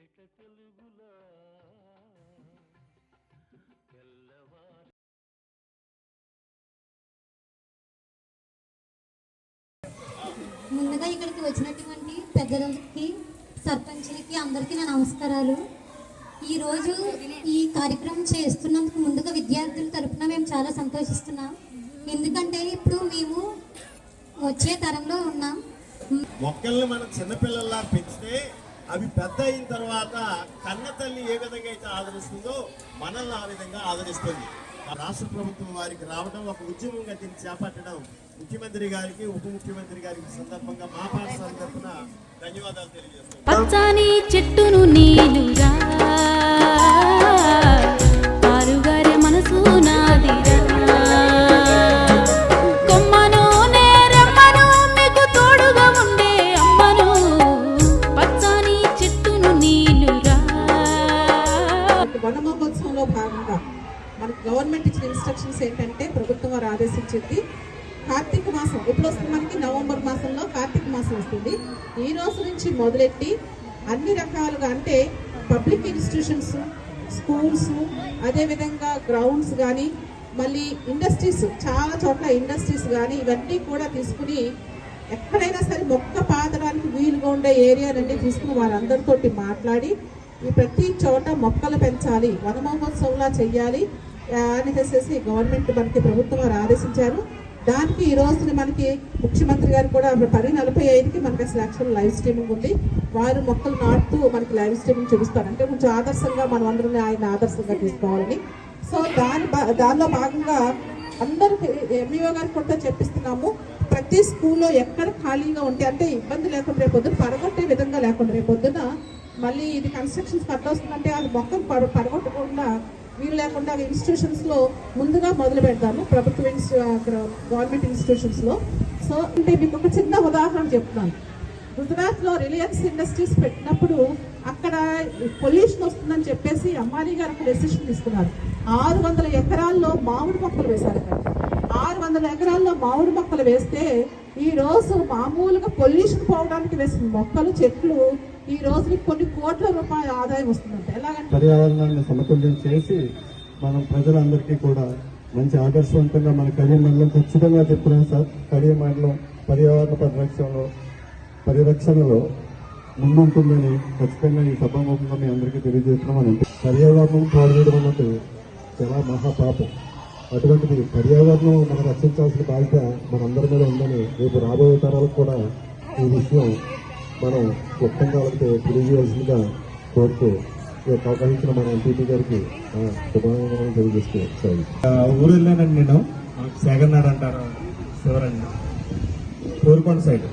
తేట తెలుగులా? తెల్లవారి ముందుగా ఇక్కడికి వచ్చినటువంటి పెద్దలకి సర్పంచ్లకి అందరికీ నా నమస్కారాలు. ఈరోజు ఈ కార్యక్రమం చేస్తున్నందుకు ముందుగా విద్యార్థుల తరపున మేము చాలా సంతోషిస్తున్నాం. ఎందుకంటే ఇప్పుడు మేము వచ్చే తరంలో ఉన్నాం. మొక్కల్ని మనం చిన్నపిల్లల్లా పెంచితే అవి పెద్ద అయిన తర్వాత కన్న తల్లి ఏ విధంగా అయితే ఆదరిస్తుందో మనల్ని ఆ విధంగా ఆదరిస్తుంది. ఆ రాష్ట్ర ప్రభుత్వం వారికి రావడం ఒక ఉద్యమంగా దీన్ని చేపట్టడం ముఖ్యమంత్రి గారికి ఉప ముఖ్యమంత్రి గారికి సందర్భంగా మా పాఠశాల తరఫున ధన్యవాదాలు తెలియజేస్తున్నాం. పచ్చని చెట్టును నీలురా వన భాగంగా మనకు గవర్నమెంట్ ఇచ్చిన ఇన్స్ట్రక్షన్స్ ఏంటంటే ప్రభుత్వం వారు ఆదేశించింది కార్తీక మాసం ఎప్పుడు వస్తుంది మనకి నవంబర్ మాసంలో కార్తీక మాసం వస్తుంది. ఈ రోజు నుంచి మొదలెట్టి అన్ని రకాలుగా అంటే పబ్లిక్ ఇన్స్టిట్యూషన్స్ స్కూల్స్ అదేవిధంగా గ్రౌండ్స్ కానీ మళ్ళీ ఇండస్ట్రీస్ చాలా చోట్ల ఇండస్ట్రీస్ కానీ ఇవన్నీ కూడా తీసుకుని ఎక్కడైనా సరే మొక్క పాదడానికి వీలుగా ఉండే ఏరియాలన్నీ తీసుకుని వారందరితోటి మాట్లాడి ఈ ప్రతి చోట మొక్కలు పెంచాలి వన మహోత్సవంలా చెయ్యాలి అని అనేసి గవర్నమెంట్ మనకి ప్రభుత్వం వారు ఆదేశించారు. దానికి ఈ రోజున మనకి ముఖ్యమంత్రి గారు కూడా పది నలభై ఐదుకి మనకి అసలు యాక్చువల్ లైవ్ స్ట్రీమింగ్ ఉంది. వారు మొక్కలు నాటుతూ మనకి లైవ్ స్ట్రీమింగ్ చూపిస్తారు. అంటే కొంచెం ఆదర్శంగా మనం అందరం ఆయన ఆదర్శంగా తీసుకోవాలని. సో దాని భా- దానిలో భాగంగా అందరూ ఎంఈఓ గారికి కూడా చెప్పిస్తున్నాము. ప్రతి స్కూల్లో ఎక్కడ ఖాళీగా ఉంటే అంటే ఇబ్బంది లేకుండా రేపు పడగొట్టే విధంగా లేకుండా రేపు పొద్దున మళ్ళీ ఇది కన్స్ట్రక్షన్స్ కట్ వస్తుందంటే అది మొత్తం పడ పడగొట్టకుండా వీలు లేకుండా ఇన్స్టిట్యూషన్స్లో ముందుగా మొదలు పెడతాము ప్రభుత్వ గవర్నమెంట్ ఇన్స్టిట్యూషన్స్లో సో అంటే మీకు ఒక చిన్న ఉదాహరణ చెప్తున్నాను గుజరాత్లో రిలయన్స్ ఇండస్ట్రీస్ పెట్టినప్పుడు అక్కడ పొల్యూషన్ వస్తుందని చెప్పేసి అంబానీ గారు ఒక డెసిషన్ తీసుకున్నారు. ఆరు వందల ఎకరాల్లో మామిడి మొక్కలు వేశారు అక్కడ ఆరు వందల ఎకరాల్లో మామిడి మొక్కలు వేస్తే ఈ రోజు మామూలుగా పొల్యూషన్ పోవడానికి వేసిన మొక్కలు చెట్లు ఈ రోజు కొన్ని కోట్ల రూపాయల ఆదాయం వస్తుందంట. ఎలాగంటే పర్యావరణాన్ని సమతుల్యం చేసి మనం ప్రజలందరికీ కూడా మంచి ఆదర్శవంతంగా మన కడియం మండలం ఖచ్చితంగా చెప్తున్నాం సార్. కడియం పర్యావరణ పరిరక్షణలో పరిరక్షణలో ముందుంటుందని ఖచ్చితంగా ఈ సభాముఖంగా మీ అందరికీ తెలియజేస్తున్నామని. పర్యావరణం పాడుకోవడం అన్నది చాలా మహాపాపం. అటువంటిది పర్యావరణం మనం రక్షించాల్సిన బాధ్యత మనందరి మీద ఉందని రేపు రాబోయే తరాలకు కూడా ఈ విషయం మనం క్లుప్తంగా వాళ్ళకి తెలియజేయాల్సిందిగా కోరుతూ ఈ యొక్క అవకాశం మన ఎంపీపీ గారికి ఆ, శుభాకాంక్షలు తెలియజేస్తూ ఊరు వెళ్ళానండి నేను. సేగన్నాడు అంటారు. శివరండి. కోరుకొండ సైడ్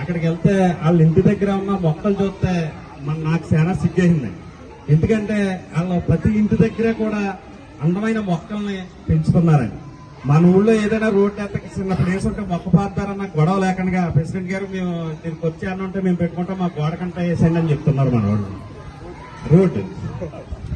అక్కడికి వెళ్తే వాళ్ళ ఇంటి దగ్గర ఉన్న మొక్కలు చూస్తే మన నాకు చాలా సిగ్గేసిందండి ఎందుకంటే వాళ్ళ ప్రతి ఇంటి దగ్గర కూడా అందమైన మొక్కల్ని పెంచుతున్నారండి. మన ఊళ్ళో ఏదైనా రోడ్డు ఎంత చిన్న ప్లేస్ ఉంటే మొక్క పాతారన్న గొడవ లేకుండా ప్రెసిడెంట్ గారు మేము దీనికి వచ్చి అన్న ఉంటే మేము పెట్టుకుంటాం మా గోడకంట వేసేయండి అని చెప్తున్నారు మన వాళ్ళు. రోడ్డు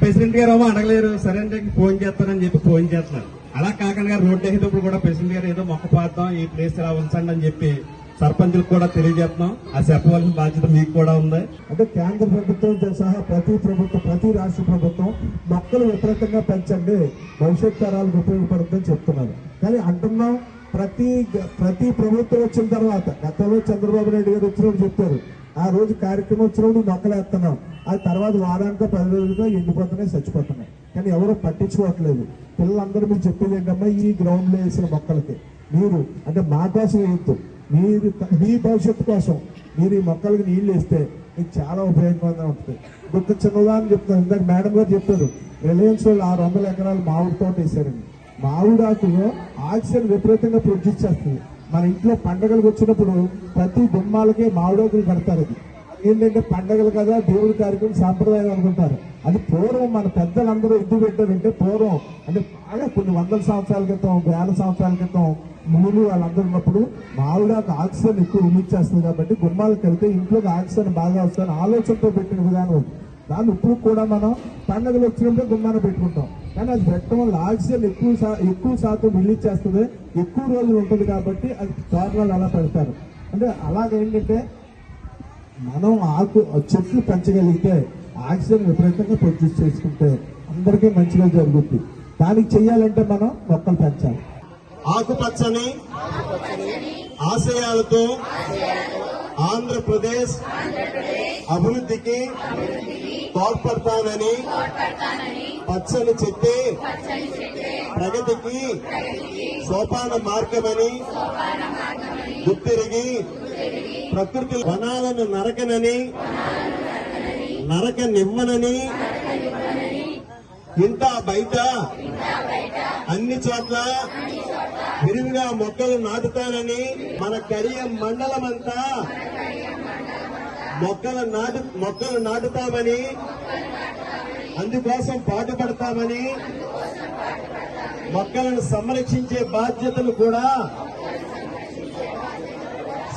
ప్రెసిడెంట్ గారు ఏమో అడగలేరు సరే అంటే ఫోన్ చేస్తారని చెప్పి ఫోన్ చేస్తున్నారు. అలా కాకుండా రోడ్డు వేసేటప్పుడు కూడా ప్రెసిడెంట్ గారు ఏదో మొక్క పాతాం ఈ ప్లేస్ ఇలా ఉంచండి అని చెప్పి సర్పంచులకు కూడా తెలియజేస్తున్నాం. ఆ చెప్పవలసిన బాధ్యత మీకు కూడా ఉంది. అంటే కేంద్ర ప్రభుత్వంతో సహా ప్రతి ప్రభుత్వం ప్రతి రాష్ట్ర ప్రభుత్వం మొక్కలు విపరీతంగా పెంచండి. భవిష్యత్ తరాలకు ఉపయోగపడుతుందని చెప్తున్నారు. కానీ అంటున్నాం ప్రతి ప్రతి ప్రభుత్వం వచ్చిన తర్వాత గతంలో చంద్రబాబు నాయుడు గారు వచ్చినప్పుడు చెప్పారు ఆ రోజు కార్యక్రమం వచ్చినప్పుడు మొక్కలు వేస్తున్నాం ఆ తర్వాత వారానికో పది రోజులకో ఎండిపోతున్నాయి చచ్చిపోతున్నాయి. కానీ ఎవరో పట్టించుకోవట్లేదు. పిల్లలందరూ మీరు చెప్పేది ఏంటమ్మా ఈ గ్రౌండ్లో వేసిన మొక్కలకి. మీరు అంటే మా కోసం వేయొద్దు. మీరు మీ భవిష్యత్తు కోసం మీరు ఈ మొక్కలకి నీళ్ళు వేస్తే మీకు చాలా ఉపయోగకరంగా ఉంటుంది. ఒక చిన్న ఉదాహరణ చెప్తాను ఇందాక మేడం గారు చెప్తారు రిలయన్స్ వాళ్ళు ఆరు వందల ఎకరాలు మామిడి తోట వేశారండి. మామిడి ఆకులో ఆక్సిజన్ విపరీతంగా ప్రొడ్యూస్ చేస్తుంది. మన ఇంట్లో పండగలకు వచ్చినప్పుడు ప్రతి బొమ్మాలకి మామిడాకులు కడతారు అది. ఏంటంటే పండగలు కదా దేవుడి కార్యక్రమం సాంప్రదాయం అనుకుంటారు. అది పూర్వం మన పెద్దలందరూ ఎందుకు పెట్టారంటే పూర్వం అంటే బాగా కొన్ని వందల సంవత్సరాల క్రితం వేల సంవత్సరాల క్రితం మూలు వాళ్ళందరూ ఉన్నప్పుడు మామిడాకు ఆక్సిజన్ ఎక్కువ ఉమిచ్చేస్తుంది కాబట్టి గుమ్మాలకు వెళ్తే ఇంట్లోకి ఆక్సిజన్ బాగా వస్తుంది ఆలోచనతో పెట్టిన విధానం దాన్ని ఇప్పుడు కూడా మనం పండగలు వచ్చినప్పుడు గుమ్మాన పెట్టుకుంటాం. కానీ అది పెట్టడం వల్ల ఆక్సిజన్ ఎక్కువ ఎక్కువ శాతం రిలీజ్ చేస్తుంది. ఎక్కువ రోజులు ఉంటుంది కాబట్టి అది తోరణాలు అలా పెడతారు. అంటే అలాగేంటంటే మనం ఆకు చెట్లు పెంచగలిగితే ఆక్సిజన్ విపరీతంగా ప్రొడ్యూస్ చేసుకుంటే అందరికీ మంచిగా జరుగుతుంది దానికి చెయ్యాలంటే మనం మొక్కలు పెంచాలి. ఆకుపచ్చని ఆశయాలతో ఆంధ్రప్రదేశ్ అభివృద్ధికి తోడ్పడతానని పచ్చని చెట్టే ప్రగతికి సోపాన మార్గమని గుర్తిరిగి ప్రకృతి వనాలను నరకనని నరక నివ్వనని ఇంత బయట అన్ని చోట్ల విరివిగా మొక్కలు నాటుతానని మన కరియ మండలం అంతా మొక్కలు నాటు మొక్కలు నాటుతామని అందుకోసం పాటుపడతామని మొక్కలను సంరక్షించే బాధ్యతలు కూడా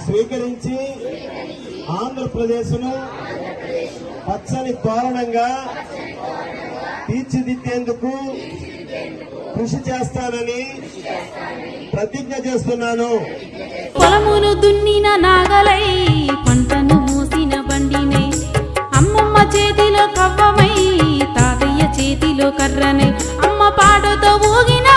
స్వీకరించి ఆంధ్రప్రదేశ్ను పచ్చని తోరణంగా తీర్చిదిద్దేందుకు కృషి చేస్తానని ప్రతిజ్ఞ చేస్తున్నాను. పొలమును దున్నిన నాగలై పంటను మూసిన బండినై అమ్మమ్మ చేతిలో కవ్వమై తాతయ్య చేతిలో కర్రనై అమ్మ పాటతో ఊగిన